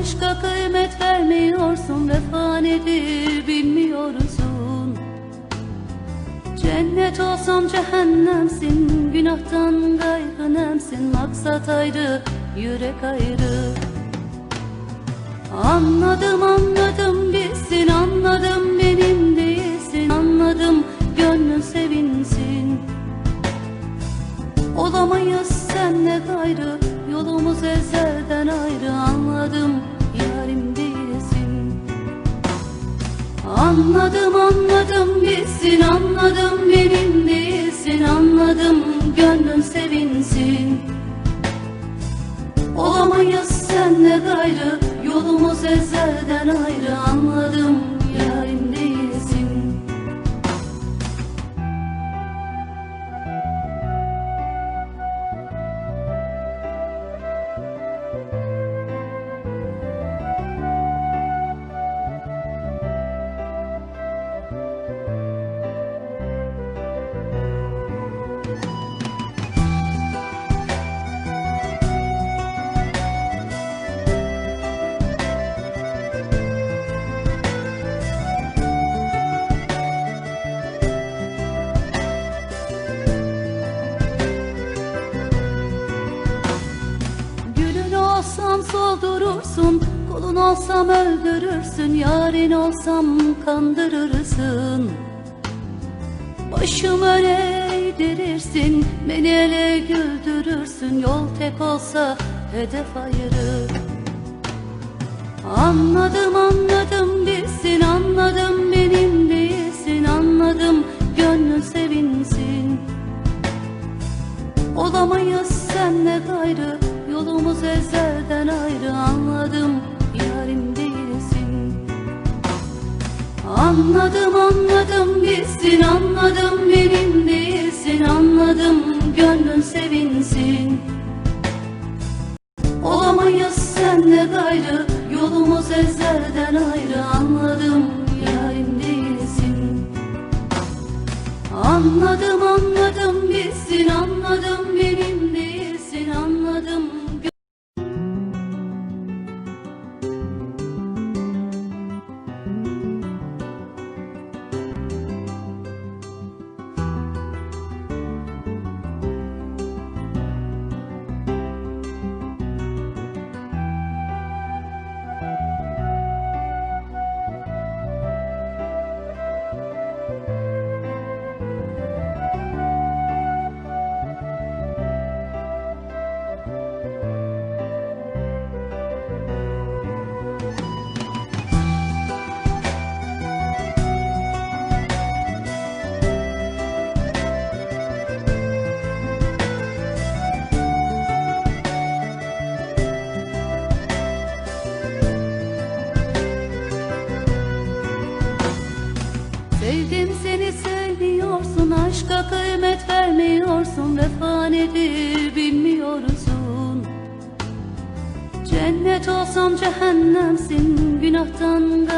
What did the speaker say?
Aşka kıymet vermiyorsun. Vefa nedir bilmiyorsun. Cennet olsam cehennemsin. Günahtan gayrı nemsin Maksat ayrı yürek ayrı. Anladım anladım bilsin. Anladım benim değilsin. Anladım gönlün sevinsin. Olamayız senle gayrı Yolumuz ezelden ayrı Anladım yarim değilsin Anladım anladım bilsin Anladım benim değilsin Anladım gönlün sevinsin. Olamayız senle gayrı Yolumuz ezelden ayrı Anladım soldurursun Kulun olsam öldürürsün Yarın olsam kandırırsın. Başım öne eğdirirsin Beni ele güldürürsün Yol tek olsa hedef ayırır Anladım anladım bilsin Anladım benim değilsin Anladım gönlün sevinsin. Olamayız senle gayrı Yolumuz ezelden ayrı Anladım yarim değilsin. Anladım anladım bilsin Anladım benim değilsin Anladım gönlün sevinsin. Olamayız senle gayrı Yolumuz ezelden ayrı Sevdim seni sevmiyorsun Aşka kıymet vermiyorsun. Vefa nedir bilmiyorsun. Cennet olsam cehennemsin. Günahtan gayrı